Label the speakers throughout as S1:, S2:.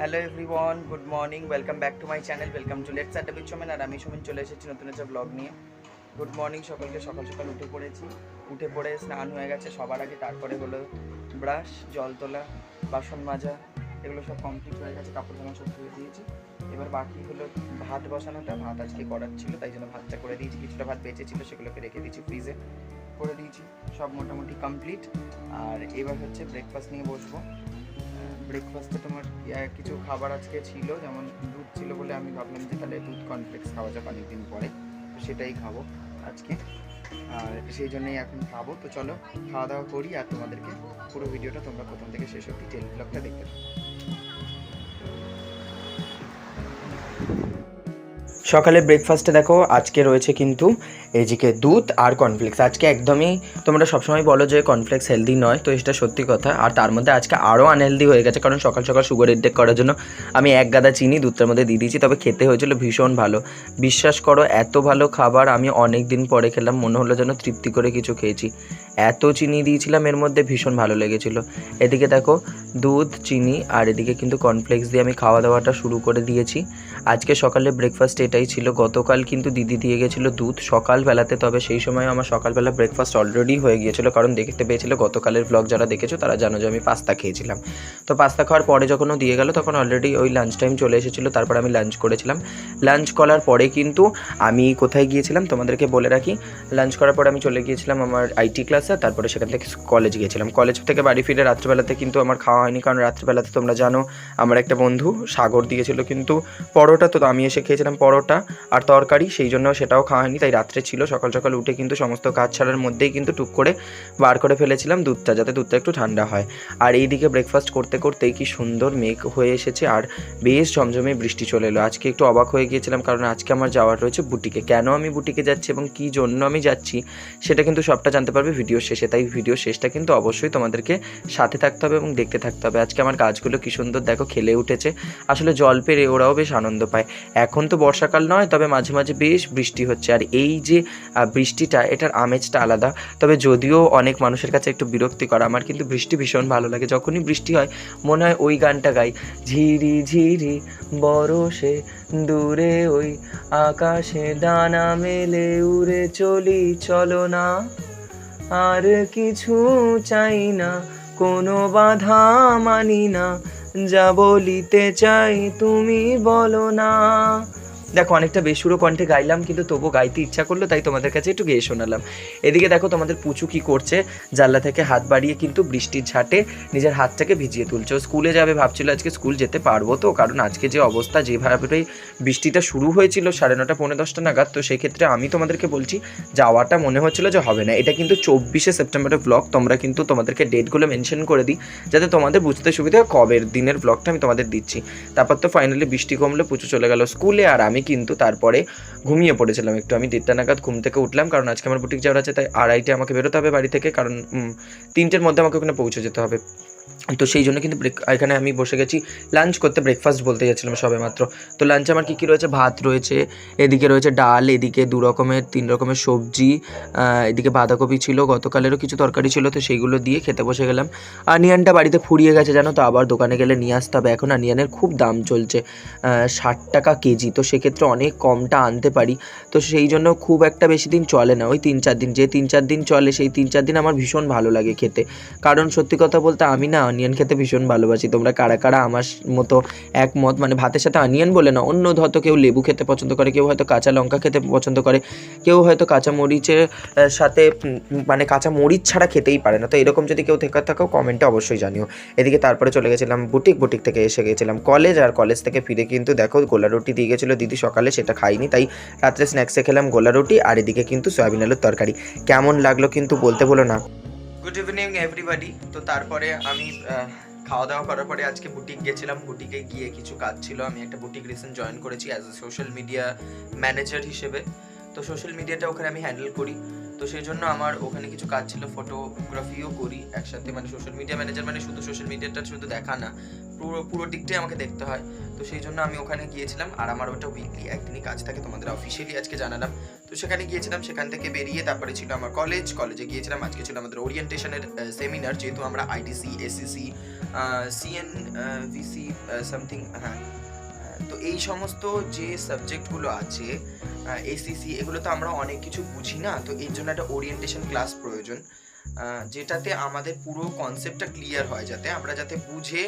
S1: Hello everyone good morning welcome back to my channel welcome to Adda with Somen আর আমি সোমেন চলে এসেছি নতুন একটা ব্লগ নিয়ে। গুড মর্নিং সকলকে, সকাল সকাল উঠে পড়েছি। উঠে পড়ে স্নান হয়ে গেছে, সবার আগে তারপরে হলো ব্রাশ জল তোলা, বাসন মাজা, এগুলো সব কমপ্লিট হয়ে গেছে, কাপড় জামা সব ধুয়ে দিয়েছি। এবার বাকি হলো ভাত বসানোটা, ভাত আজকে করার ছিল, তাই জন্য ভাতটা করে দিয়েছি, কিছুটা ভাত বেঁচে ছিল, সেগুলোকে রেখে দিয়েছি ফ্রিজে করে দিয়েছি, সব মোটামুটি কমপ্লিট আর এবার হচ্ছে ব্রেকফাস্ট নিয়ে বসবো। ব্রেকফাস্টে তোমার কিছু খাবার আজকে ছিল, যেমন দুধ ছিল বলে আমি ভাবলাম যে তাহলে দুধ কনফ্লেক্স খাওয়া যাক অনেকদিন পরে। সেটাই খাব আজকে। আর সেই জন্যই এখন খাব। তো চলো খাওয়া দাওয়া করি আর তোমাদেরকে পুরো ভিডিওটা তোমরা প্রথম থেকে শেষ অব্দি টেল ব্লগটা দেখতে। সকালে ব্রেকফাস্টে দেখো, আজকে রয়েছে কিন্তু এদিকে দুধ আর কর্নফ্লেক্স আজকে একদমই তোমরা সবসময় বলো যে কর্নফ্লেক্স হেলদি নয়, তো এটা সত্যি কথা। আর তার মধ্যে আজকে আরও আনহেলদি হয়ে গেছে, কারণ সকাল সকাল সুগার ইনটেক করার জন্য আমি এক গাদা চিনি দুধটার মধ্যে দিয়ে দিয়েছি, তবে খেতে হয়েছিল ভীষণ ভালো। বিশ্বাস করো, এত ভালো খাবার আমি অনেক দিন পরে খেলাম, মনে হলো যেন তৃপ্তি করে কিছু খেয়েছি। এত চিনি দিয়েছিলাম, এর মধ্যে ভীষণ ভালো লেগেছিল। এদিকে দেখো, দুধ, চিনি, আর এদিকে কিন্তু কর্নফ্লেক্স দিয়ে আমি খাওয়া দাওয়াটা শুরু করে দিয়েছি। আজকে সকালে ব্রেকফাস্ট এটাই ছিল। গতকাল কিন্তু দিদি দিয়ে গেছিল দুধ। সকালবেলাতে তবে সেই সময় আমার সকালবেলা ব্রেকফাস্ট অলরেডি হয়ে গিয়েছিল, কারণ দেখতে পেয়েছিল গতকালের ব্লগ যারা দেখেছ, তারা জানো যে আমি পাস্তা খেয়েছিলাম। তো পাস্তা খাওয়ার পরে যখন দিয়ে গেল, তখন অলরেডি ওই লাঞ্চ টাইম চলে এসেছিল, তারপর আমি লাঞ্চ করেছিলাম। লাঞ্চ করার পরে কিন্তু আমি কোথায় গিয়েছিলাম তোমাদেরকে বলে রাখি। লাঞ্চ করার পরে আমি চলে গিয়েছিলাম আমার আইটি ক্লাসে তারপরে সেখান থেকে কলেজ গিয়েছিলাম। কলেজ থেকে বাড়ি ফিরে রাত্রিবেলাতে কিন্তু আমার খাওয়া হয়নি, কারণ রাত্রিবেলাতে তোমরা জানো, আমার একটা বন্ধু সাগর দিয়েছিল কিন্তু পরোটা তো আমি এসে খেয়েছিলাম পরোটা আর তরকারি, সেই জন্য সেটাও খাওয়া হয়নি। তাই রাত্রে ছিল, সকাল সকাল উঠে কিন্তু সমস্ত কাজ ছাড়ার মধ্যেই কিন্তু টুক করে বার করে ফেলেছিলাম দুধটা, যাতে দুধটা একটু ঠান্ডা হয়। আর এইদিকে ব্রেকফাস্ট করতে করতেই কি সুন্দর মেঘ হয়ে এসেছে আর বেশ ঝমঝমে বৃষ্টি চলে এলো। আজকে একটু অবাক হয়ে গিয়েছিলাম কারণ আজকে আমার যাওয়ার রয়েছে বুটিকে। কেন আমি বুটিকে যাচ্ছি এবং কী জন্য আমি যাচ্ছি, সেটা কিন্তু সবটা জানতে পারবে ভিডিও শেষে। তাই ভিডিও শেষটা কিন্তু অবশ্যই তোমাদেরকে সাথে থাকতে হবে এবং দেখতে থাকতে হবে। আজকে আমার গাছগুলো কি সুন্দর দেখো, খেলে উঠেছে। আসলে জল পেরে ওরাও বেশ আনন্দ পায়। এখন তো বর্ষাকাল নয়, তবে মাঝে মাঝে বেশ বৃষ্টি হচ্ছে। আর এই যে বৃষ্টিটা, এটার আমেজটা আলাদা। তবে যদিও অনেক মানুষের কাছে একটু বিরক্তিকর, আমার কিন্তু বৃষ্টি ভীষণ ভালো লাগে। যখনই বৃষ্টি হয়, মনে হয় ওই গানটা গাই। ঝিরি ঝিরি বরসে দূরে ওই আকাশে ডানা মেলে উড়ে চলি, চলো না। আর কিছু চাই না, কোনো বাধা মানি না। যা বলিতে চাই তুমি বলো না। দেখো, অনেকটা বেসুরো কণ্ঠে গাইলাম, কিন্তু তবু গাইতে ইচ্ছা করল, তাই তোমাদের কাছে একটু গেয়ে শোনালাম। এদিকে দেখো, তোমাদের পুচু কি করছে? জানলা থেকে হাত বাড়িয়ে কিন্তু বৃষ্টির ঝাঁটে নিজের হাতটাকে ভিজিয়ে তুলছে। স্কুলে যাবে, ভাবছিল আজকে স্কুল যেতে পারব তো, কারণ আজকে যে অবস্থা যেভাবে বৃষ্টিটা শুরু হয়েছিল, সাড়ে নটা, পৌনে দশটা নাগাদ, তো সেক্ষেত্রে আমি তোমাদেরকে বলছি, যাওয়াটা মনে হচ্ছিল যে হবে না। এটা কিন্তু চব্বিশে সেপ্টেম্বরের ব্লগ তোমরা কিন্তু তোমাদেরকে ডেটগুলো মেনশন করে দিই, যাতে তোমাদের বুঝতে সুবিধা কবের দিনের ব্লগটা আমি তোমাদের দিচ্ছি। তারপর তো ফাইনালি বৃষ্টি কমলে, পুচু চলে গেল স্কুলে, আর আমি কিন্তু তারপরে ঘুমিয়ে পড়েছিলাম। একটু আমি দেড়টা নাগাদ ঘুম থেকে উঠলাম, কারণ আজকে আমার বুটিক যাওয়ার আছে, তাই আড়াইটে আমাকে বেরোতে হবে বাড়ি থেকে, কারণ তিনটের মধ্যে আমাকে ওখানে পৌঁছে যেতে হবে। তো সেই জন্য কিন্তু এখানে আমি বসে গেছি লাঞ্চ করতে ব্রেকফাস্ট বলতে যাচ্ছিলাম সবে মাত্র তো লাঞ্চে আমার কী কী রয়েছে? ভাত রয়েছে, এদিকে রয়েছে ডাল, এদিকে দু রকমের, তিন রকমের সবজি এদিকে বাঁধাকপি ছিল, গতকালেরও কিছু তরকারি ছিল, তো সেইগুলো দিয়ে খেতে বসে গেলাম। আনিয়ানটা বাড়িতে ফুরিয়ে গেছে, জানো তো? আবার দোকানে গেলে নিয়ে আসতে হবে। এখন আনিয়ানের খুব দাম চলছে ষাট টাকা কেজি। তো সেক্ষেত্রে অনেক কমটা আনতে পারি। তো সেই জন্য খুব একটা বেশি দিন চলে না। ওই তিন চার দিন, যে তিন চার দিন চলে, সেই তিন চার দিন আমার ভীষণ ভালো লাগে খেতে। কারণ সত্যি কথা বলতে আমি না অনিয়ন খেতে ভীষণ ভালোবাসি। তোমরা কারা কারা আমার মতো একমত? মানে ভাতের সাথে অনিয়ন বলে না, অন্য হয়তো কেউ লেবু খেতে পছন্দ করে, কেউ হয়তো কাঁচা লঙ্কা খেতে পছন্দ করে, কেউ হয়তো কাঁচা মরিচের সাথে মানে কাঁচা মরিচ ছাড়া খেতেই পারে না। তো এরকম যদি কেউ থেকে থাকো কমেন্টে অবশ্যই জানিও। এদিকে তারপরে চলে গেছিলাম বুটিক বুটিক থেকে এসে গেছিলাম। কলেজ আর কলেজ থেকে ফিরে কিন্তু দেখো, গোলা রুটি দিয়ে গেছিল দিদি সকালে, সেটা খাইনি, তাই রাত্রে স্ন্যাক্সে খেলাম গোলা রুটি, আর এদিকে কিন্তু সয়াবিন আলুর তরকারি। কেমন লাগল কিন্তু বলতে বলো না। গুড ইভিনিং এভরিবাডি তো তারপরে আমি খাওয়া দাওয়া করার পরে আজকে বুটিক গেছিলাম। বুটিকে গিয়ে কিছু কাজ ছিল। আমি একটা বুটিক রিসেন্ট জয়েন করেছি as a social media manager হিসেবে। তো সোশ্যাল মিডিয়াটা ওখানে আমি হ্যান্ডেল করি। তো সেই জন্য আমার ওখানে কিছু কাজ ছিল ফটোগ্রাফিও করি একসাথে মানে সোশ্যাল মিডিয়া ম্যানেজার মানে শুধু সোশ্যাল মিডিয়াটা শুধু দেখা না, পুরো পুরো দিকটাই আমাকে দেখতে হয়। তো সেই জন্য আমি ওখানে গিয়েছিলাম আর আমার ওটা উইকলি একদিনই কাজ থাকে তোমাদের অফিসিয়ালি আজকে জানালাম। তো সেখানে গিয়েছিলাম, সেখান থেকে বেরিয়ে তারপরে ছিল আমার কলেজ কলেজে গিয়েছিলাম, আজকে ছিল আমাদের ওরিয়েন্টেশনের সেমিনার যেহেতু আমরা IDC SEC CN VC something হ্যাঁ। তো এই সমস্ত যে সাবজেক্টগুলো আছে এসিসি এগুলো তো আমরা অনেক কিছু বুঝি না, তো এর জন্য একটা ওরিয়েন্টেশন ক্লাস প্রয়োজন। যেটাতে আমাদের পুরো কনসেপ্টটা ক্লিয়ার হয় যাতে আমরা যাতে বুঝে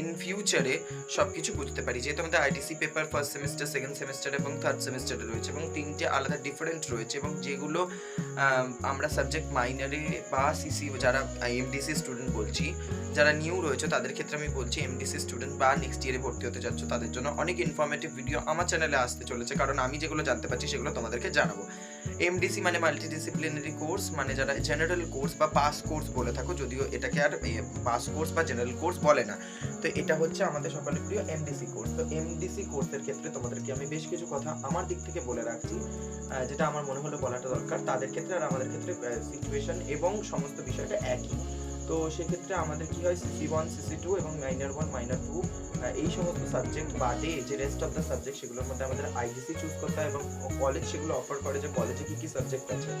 S1: ইন ফিউচারে সব কিছু বুঝতে পারি। যেহেতু আমাদের ITC paper first semester second semester এবং থার্ড সেমিস্টারে রয়েছে এবং তিনটে আলাদা ডিফারেন্ট রয়েছে এবং যেগুলো আমরা সাবজেক্ট মাইনারে বা সিসি যারা এমডিসি স্টুডেন্ট বলছি, যারা নিউ রয়েছে, তাদের ক্ষেত্রে আমি বলছি এমডিসি স্টুডেন্ট বা নেক্সট ইয়ারে ভর্তি হতে যাচ্ছ তাদের জন্য অনেক ইনফরমেটিভ ভিডিও আমার চ্যানেলে আসতে চলেছে। কারণ আমি যেগুলো জানতে পারছি সেগুলো তোমাদেরকে জানাব। এমডিসি মানে মাল্টিডিসিপ্লিনারি কোর্স মানে যারা জেনারেল কোর্স বা পাস কোর্স বলে থাকো, যদিও এটাকে আর পাস কোর্স বা জেনারেল কোর্স বলে না। তো এটা হচ্ছে আমাদের সকলের প্রিয় এমডিসি কোর্স তো এমডিসি কোর্সের ক্ষেত্রে তোমাদেরকে আমি বেশ কিছু কথা আমার দিক থেকে বলে রাখছি যেটা আমার মনে হলো বলাটা দরকার। তাদের ক্ষেত্রে আর আমাদের ক্ষেত্রে সিচুয়েশন এবং সমস্ত বিষয়টা একই। তো সেক্ষেত্রে আমাদের কি হয়? সিসি ওয়ান সিসি টু এবং মাইনার ওয়ান মাইনার টু এই সমস্ত সাবজেক্ট বাদে যে রেস্ট অফ দ্য সাবজেক্ট সেগুলোর মধ্যে আমাদের আইডিসি চুজ করতে হয় এবং কলেজ সেগুলো অফার করে যে কলেজে কি কি সাবজেক্ট আছে।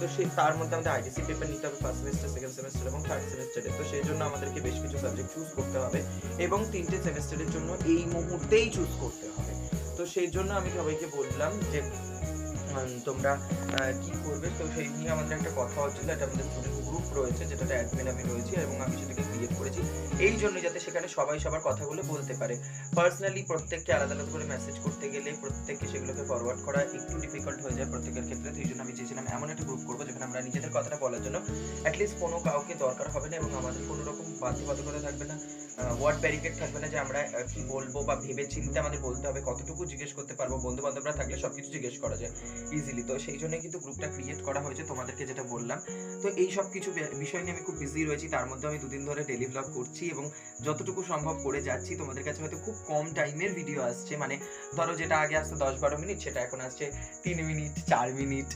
S1: তো সেই তার মধ্যে আমাদের আইডিসি পেপার নিতে হবে ফার্স্ট সেমিস্টার সেকেন্ড সেমিস্টার এবং থার্ড সেমিস্টারে তো সেই জন্য আমাদেরকে বেশ কিছু সাবজেক্ট চুজ করতে হবে এবং তিনটে সেমিস্টারের জন্য এই মুহূর্তেই চুজ করতে হবে। তো সেই জন্য আমি সবাইকে বললাম যে তোমরা কি করবে? তো সেই নিয়ে আমাদের একটা কথা হচ্ছিল, একটা আমাদের স্টুডেন্ট গ্রুপ রয়েছে, যেটাতে অ্যাডমিন আমি রয়েছি এবং আমি সেটাকে ক্রিয়েট করেছি। এই জন্য যাতে সেখানে সবাই সবার কথাগুলো বলতে পারে। পার্সোনালি প্রত্যেককে আলাদা আলাদা করে মেসেজ করতে গেলে, প্রত্যেককে সেগুলোকে ফরওয়ার্ড করা একটু ডিফিকাল্ট হয়ে যায় প্রত্যেকের ক্ষেত্রে। তো এই জন্য আমি চেয়েছিলাম এমন একটা গ্রুপ করব, যেখানে আমরা নিজেদের কথাটা বলার জন্য অ্যাটলিস্ট কোনো কাউকে দরকার হবে না এবং আমাদের কোনো রকম বাধ্যবাধকতা থাকবে না। ওয়ার্ড ব্যারিকেড থাকবে না যে আমরা কি বলব বা ভেবে চিন্তে আমাদের বলতে হবে, কতটুকু জিজ্ঞেস করতে পারব বন্ধু বান্ধবরা থাকলে সবকিছু জিজ্ঞেস করা যায় ইজিলি তো সেই জন্য কিন্তু গ্রুপটা ক্রিয়েট করা হয়েছে, তোমাদেরকে যেটা বললাম। তো এই সব কিছু বিষয় নিয়ে আমি খুব বিজি রয়েছি, তার মধ্যে আমি দুদিন ধরে ডেলি ব্লগ করছি এবং যতটুকু সম্ভব করে যাচ্ছি, তোমাদের কাছে হয়তো খুব কম টাইমের ভিডিও আসছে। মানে ধরো যেটা আগে আসতো দশ বারো মিনিট সেটা এখন আসছে তিন মিনিট চার মিনিট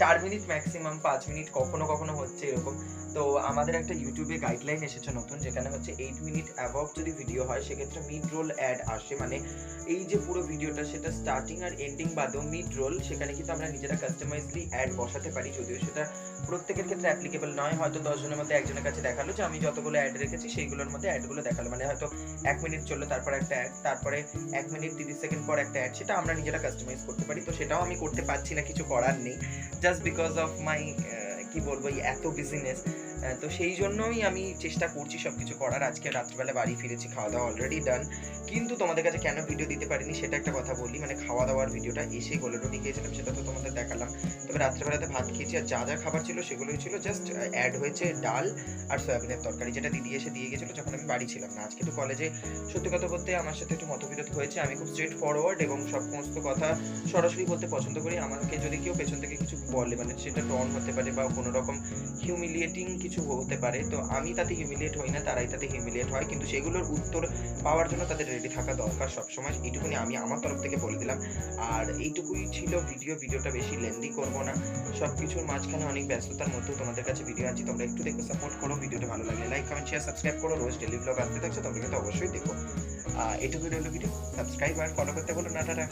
S1: চার মিনিট ম্যাক্সিমাম পাঁচ মিনিট কখনো কখনো হচ্ছে এরকম। তো আমাদের একটা ইউটিউবে গাইডলাইন এসেছে নতুন, যেখানে হচ্ছে এইট মিনিট অ্যাবভ যদি ভিডিও হয়, সেক্ষেত্রে মিড রোল অ্যাড আসে। মানে এই যে পুরো ভিডিওটা সেটা স্টার্টিং আর এন্ডিং বাদেও মিড রোল সেখানে কিন্তু আমরা নিজেরা কাস্টমাইজলি অ্যাড বসাতে পারি, যদিও সেটা প্রত্যেকের ক্ষেত্রে অ্যাপ্লিকেবল নয়। হয়তো দশজনের মধ্যে একজনের কাছে দেখাল যে, আমি যতগুলো অ্যাড রেখেছি, সেইগুলোর মধ্যে অ্যাডগুলো দেখাল। মানে হয়তো এক মিনিট চলল, তারপর একটা অ্যাড তারপরে এক মিনিট তিরিশ সেকেন্ড পর একটা অ্যাড সেটা আমরা নিজেরা কাস্টমাইজ করতে পারি। তো সেটাও আমি করতে পারছি না, কিছু করার নেই। জাস্ট বিকজ অফ মাই কি বলব এত বিজনেস তো সেই জন্যই আমি চেষ্টা করছি সব কিছু করার। আজকে রাত্রিবেলা বাড়ি ফিরেছি খাওয়া দাওয়া অলরেডি ডান কিন্তু তোমাদের কাছে কেন ভিডিও দিতে পারিনি সেটা একটা কথা বলি। মানে খাওয়া দাওয়ার ভিডিওটা এসে গোলে রুটি খেয়েছিলাম, সেটা তো তোমাদের দেখালাম। তবে রাত্রেবেলাতে ভাত খেয়েছি আর যা যা খাবার ছিল সেগুলোই ছিল জাস্ট অ্যাড হয়েছে ডাল আর সয়াবিনের তরকারি। যেটা দিদি এসে দিয়ে গেছিল যখন আমি বাড়ি ছিলাম না। আজকে তো কলেজে সত্যি কথা বলতে আমার সাথে একটু মতবিরোধ হয়েছে। আমি খুব স্ট্রেট ফরওয়ার্ড এবং সব সমস্ত কথা সরাসরি বলতে পছন্দ করি। আমাকে যদি কেউ পেছন থেকে কিছু বলে মানে সেটা টন হতে পারে বা কোনো রকম হিউমিলিয়েটিং কিছু হতে পারে, তো আমি তাতে হিউমিলিয়েট হই না, তারাই তাতে হিউমিলিয়েট হয়। কিন্তু সেগুলোর উত্তর পাওয়ার জন্য তাদের রেডি থাকা দরকার সবসময়। এইটুকুনি আমি আমার তরফ থেকে বলে দিলাম। আর এইটুকুই ছিল ভিডিও ভিডিওটা বেশি লেন্দি করব না। সব কিছুর মাঝখানে অনেক ব্যস্ততার মধ্যেও তোমাদের কাছে ভিডিও আনছি। তোমরা একটু দেখো সাপোর্ট করো, ভিডিওটা ভালো লাগলে লাইক কমেন্ট শেয়ার সাবস্ক্রাইব করো। রোজ ডেলি ব্লগ আসতে থাকছে, তোমরা কিন্তু অবশ্যই দেখো। এটুকুই রইল ভিডিও সাবস্ক্রাইব আর ফলো করতে বলো না, টাটা।